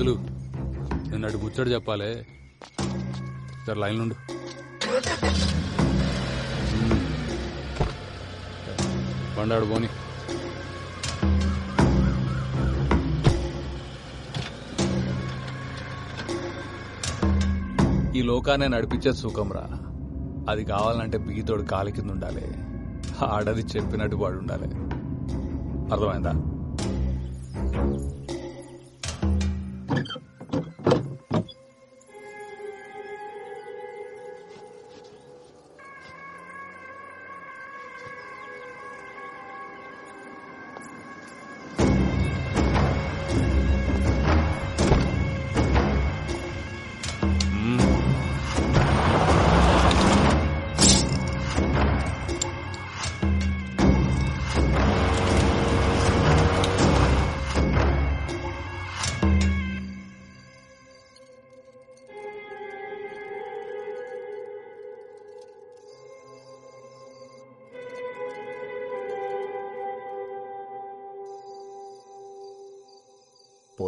సైదులు నేను అటు ముచ్చడు చెప్పాలి. సరే లైన్ నుండు పండాడు పోని. ఈ లోకాన్ని నడిపించే సుఖంరా. అది కావాలంటే బిగితోడు కాలి కింద ఉండాలి. ఆడది చెప్పినట్టు వాడు ఉండాలి. అర్థమైందా? Thank you.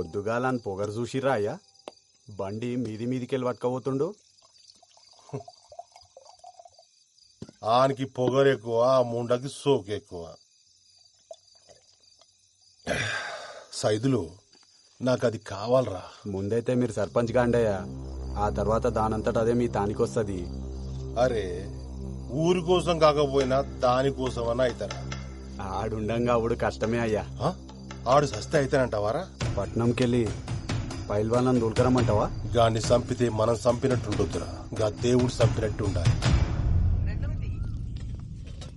పొద్దుగాలని పొగరు చూసిరా అయ్యా బండి మీది మీదికెళ్ళి పట్టుకపోతుండు? ఆనికి పొగరు ఎక్కువ ఆ ముండకి సోకు ఎక్కువ. సైదులు నాకు అది కావాలరా. ముందైతే మీరు సర్పంచ్ గాండయ్యా. ఆ తర్వాత దానంతట అదే మీ తానికొస్తుంది. అరే ఊరి కోసం కాకపోయినా దానికోసం అన్న అవుతారా ఆడుండంగా అప్పుడు కష్టమే అయ్యా? ఆడు సస్తే అవుతానంటావారా పట్నంకెళ్ళి పైల్వాళ్ళని దూల్కరమ్మంటావా? గాన్ని చంపితే మనం చంపినట్టు ఉండొద్దురా గా దేవుడు చంపినట్టు ఉండాలి రెండవది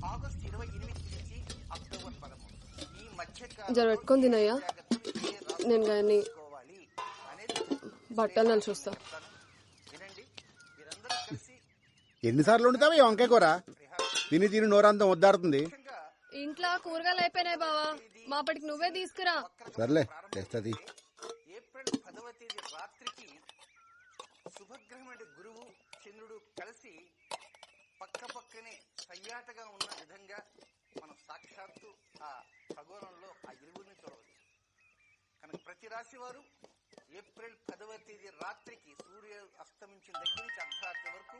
ఆగస్టు ఇరవై ఎనిమిది నుంచి అక్టోబర్ పదమూడు ఈ మధ్య జర పెట్టుకొని తినయ్యా. నేను అనేది బట్టలు నన్ను చూస్తా వినండి మీరందరూ కలిసి ఎన్నిసార్లు వండుతావా ఈ వంకాయ కూర? తిని తిని నోరంతం వద్దాడుతుంది ఇంట్లో కూరగాయలు అయిపోయినాయి బావా. మాపటికి నువ్వే తీసుకురా. సర్లే తెస్తుంది ఏప్రిల్ పదవ తేదీ రాత్రికి శుభగ్రహం అంటే గురువు చంద్రుడు కలిసి పక్క పక్కనే సయ్యాటగా ఉన్న విధంగా మనం సాక్షాత్తు ఆ ఖగోళంలో ఆ ఇరువురిని చూడవచ్చు. కనుక ప్రతి రాశి వారు ఏప్రిల్ పదవ తేదీ రాత్రికి సూర్య అస్తమించిన దగ్గర నుంచి అర్ధరాత్రి వరకు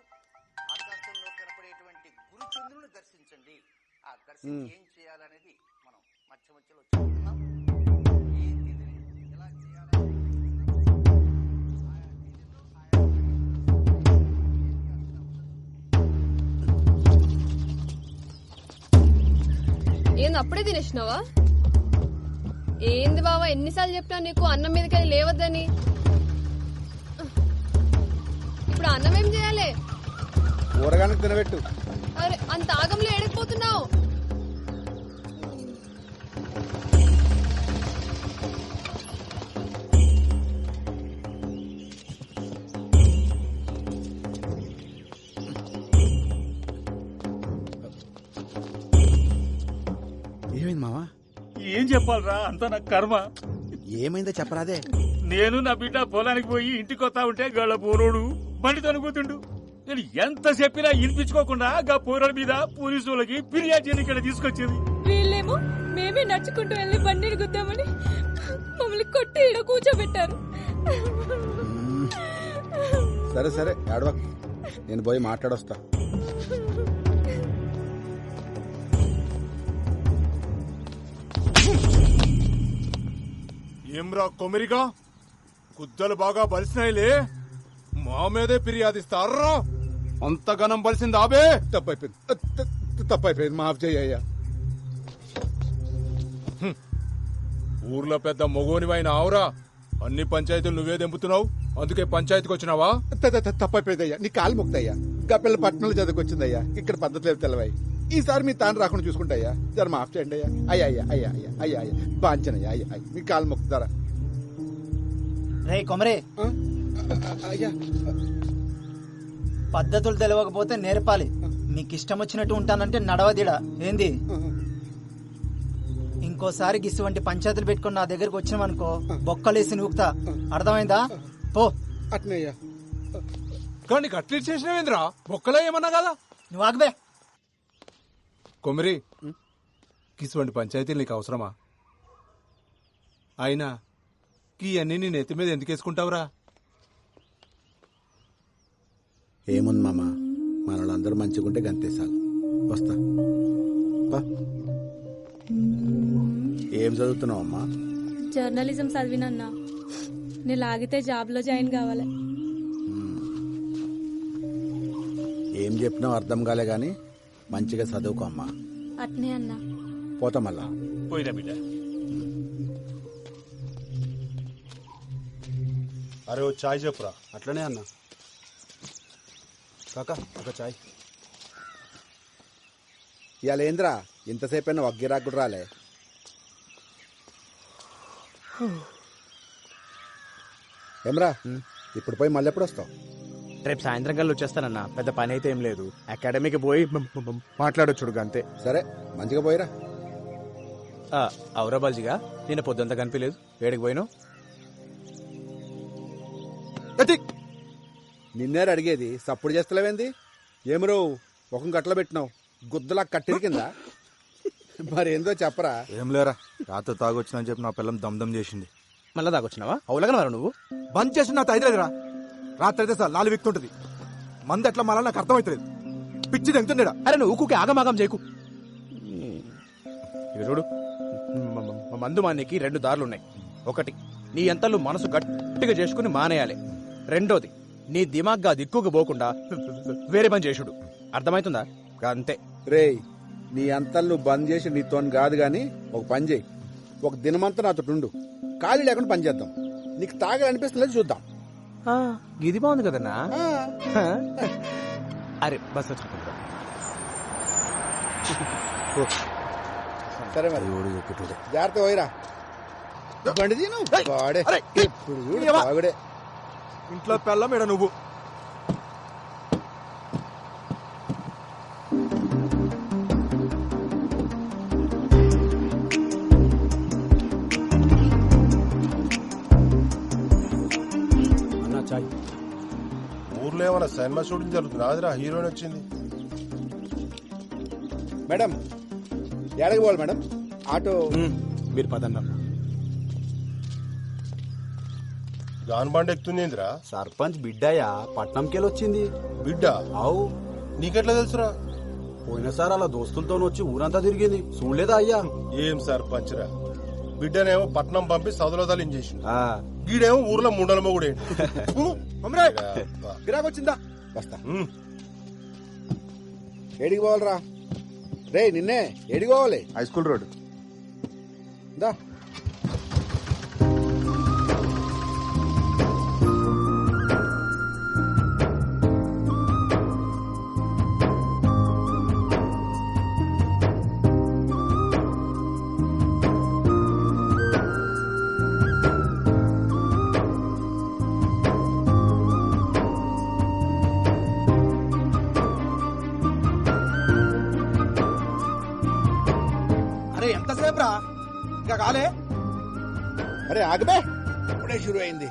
ఆకాశంలో కనపడేటువంటి గురు చంద్రుని దర్శించండి. ఆ దర్శనం ఏం చేయాలనేది మనం మధ్య మధ్యలో ఎలా చేయాలి ఆయా ఏంది అప్పుడే తినేసినావా? ఏంది బావా ఎన్నిసార్లు చెప్పినా నీకు అన్నం మీదకి లేవద్దని? ఇప్పుడు అన్నం ఏం చేయాలి? తినబెట్టు. అరే అంత ఆగంలో ఎడకపోతున్నావు ఏం చెప్పాలరా? అంతా నా కర్మ. ఏమైందో చెప్పరాదే. నేను నా బిడ్డ పొలానికి పోయి ఇంటికి వస్తా ఉంటే గళ్ళ పోరోడు బండి తనుకుతుండు నేను ఎంత చెప్పినా వినిపించుకోకుండా గా పోరాడు మీద పోలీసు వాళ్ళకి ఫిర్యాదు చేయని ఇక్కడ తీసుకొచ్చింది. వీళ్ళేమో మేమే నడుచుకుంటూ వెళ్ళి బండిని గుద్దామని మమ్మల్ని కొట్టి ఈడ కూర్చోబెట్టారు. సరే సరే ఏడవక్. నేను పోయి మాట్లాడొస్తా. ఏమ్రా కొమిరిగా? కుద్దలు బాగా బలిసినాయిలే. మా మీదే ఫిర్యాదిస్తారా అంత గనం బలిసింది ఆబే. తప్పైపోయింది. తప్పైపోయింది మాఫ్ చేయ్యా ఊర్లో పెద్ద మొగోనివైన ఆవురా. అన్ని పంచాయతీలు నువ్వే దెంపుతున్నావు అందుకే పంచాయతీకి వచ్చినావా? తప్పైపోయిందయ్యా. నీ కాలు ముక్తయ్యా. గప్పెళ్ళ పట్టణంలో చదువుకొచ్చిందయ్యా. ఇక్కడ పద్ధతి లేదు తెలవాయి? ఈసారి మీ తాను రాకుండా చూసుకుంటాయ్యా జర మాఫ్ చేయండి అయ్యా. అయ్యా అయ్యా అయ్యా అయ్యా అయ్యా అయ్యా. బాంచనయ్యా అయ్యా అయ్యా మీ కాలు మొక్కుతారా రే కొమరే. అయ్యా. పద్ధతులు తెలియకపోతే నేర్పాలి. మీకు ఇష్టం వచ్చినట్టు ఉంటానంటే నడవదిడా. ఏంది? ఇంకోసారి గిసువంటి పంచాయతీలు పెట్టుకుని నా దగ్గరకు వచ్చినామనుకో బొక్కలేసి నూకుతా. అర్థమైందా? పో. అట్నయ్యా కానీ అట్లా చేసినవేంద్రా? బొక్కలో ఏమన్నా కదా? నువ్వు ఆగబే. కొమిరి కిసువంటి పంచాయతీలు నీకు అవసరమా? అయినా ఇవన్నీ నీ నెత్తి మీద ఎందుకు వేసుకుంటావురా? ఏముంది మామ? మనలందరూ మంచిగుంటే గంతేసాలు. వస్తా. పా. ఏం చదువుతున్నావు అమ్మా? జర్నలిజం చదివినన్నా. నేను లాగితే జాబ్లో జాయిన్ కావాలి. ఏం చెప్పినావు అర్థం కాలే గాని? మంచిగా చదువుకో అమ్మా. అట్నే అన్నా. పోతా మళ్ళా. పోయిరా బిడ్డ. అరే ఓ చాయ్ చెప్పురా. అట్లనే అన్న. కాకా ఒక చాయ్. ఇవాళ ఏంద్రా? ఇంతసేపు అయినా వగ్గిరాకుడు రాలే. ఏమ్రా? ఇప్పుడు పోయి మళ్ళీ ఎప్పుడు వస్తావు? రేపు సాయంత్రం కల్లా వచ్చేస్తానన్న. పెద్ద పని అయితే ఏం లేదు. అకాడమీకి పోయి మాట్లాడొచ్చుడు అంతే. సరే మంచిగా పోయిరా. అవురా బాల్జిగా? నిన్న పొద్దుంతా కనిపించలేదు. ఏడికి పోయినావు నిన్నేరు అడిగేది? సప్పుడు చేస్తలేవేంది? ఏమరో ఒక గట్ల పెట్టినావు. గుద్దలా కట్టిరి కింద. మరేందో చెప్పరా? ఏం లేరా రాత్రి తాగొచ్చిందని చెప్పి నా పిల్లం దమ్దం చేసింది. మళ్ళా దాకొచ్చినావా అవులగనవరా నువ్వు? బంద్ చేసి నా తైదలేదురా. రాత్రి అయితే సార్ లాలి విక్తుంటది. మంది ఎట్లా మళ్ళా నాకు అర్థమవుతుంది పిచ్చి తెంగుతుండేడా. అరే నువ్వు ఊకుకి ఆగమాగం చేయకు. ఇక చూడు మ- మ- మ- మందు మానేకి రెండు దారులు ఉన్నాయి ఒకటి నీ ఎంతలు మనసు గట్టిగా చేసుకుని మానేయాలి. రెండోది నీ దిమాగ్గా దిక్కుకు పోకుండా వేరే పని చేసుడు. అర్థమవుతుందా అంతే. రేయ్ నీ అంతలు నువ్వు బంద్ చేసి నీతో కాదు గాని ఒక పని చేయి. ఒక దినమంతా నాతో ఉండు. ఖాళీ లేకుండా పని చేద్దాం. నీకు తాగాలనిపిస్తలేదు చూద్దాం. ఇది బాగుంది కదన్నా? అరే బస్ వచ్చి సరే మరి. జాగ్రత్త పోయిరా. బండి తీను వాడే. అరే, ఎప్పుడు చూడు ఏవా? తాగుడే ఇంట్లో పెళ్ళం ఇడ నువ్వు. సినిమా షూటింగ్ జరుగుతుంది. అదిరా హీరోయిన్ వచ్చింది. మేడం ఎడకి పోవాలి మేడం? ఆటో. మీరు పదన్నా గాన్ బండి ఎక్కుతుంది ఏందిరా? సర్పంచ్ బిడ్డయ్యా పట్నంకెళ్ళి వచ్చింది. బిడ్డ? అవు. నీకెట్లా తెలుసురా? పోయినసారి అలా దోస్తులతో వచ్చి ఊరంతా తిరిగింది. చూడలేదా అయ్యా? ఏం సర్పంచ్ రా బిడ్డనేమో పట్నం పంపి సదులో తలించేసింది ఆ, గీడేమో ఊర్లో ముండల మొగుడే గిరాకొచ్చిందా? వస్తా. ఏడికి పోవాలరా? రే నిన్నే ఏడికి పోవాలి? హై స్కూల్ రోడ్ దా. అరే ఎంతసేపు రా ఇంకా కాలే అరే ఆగబే ఇప్పుడే షురు అయింది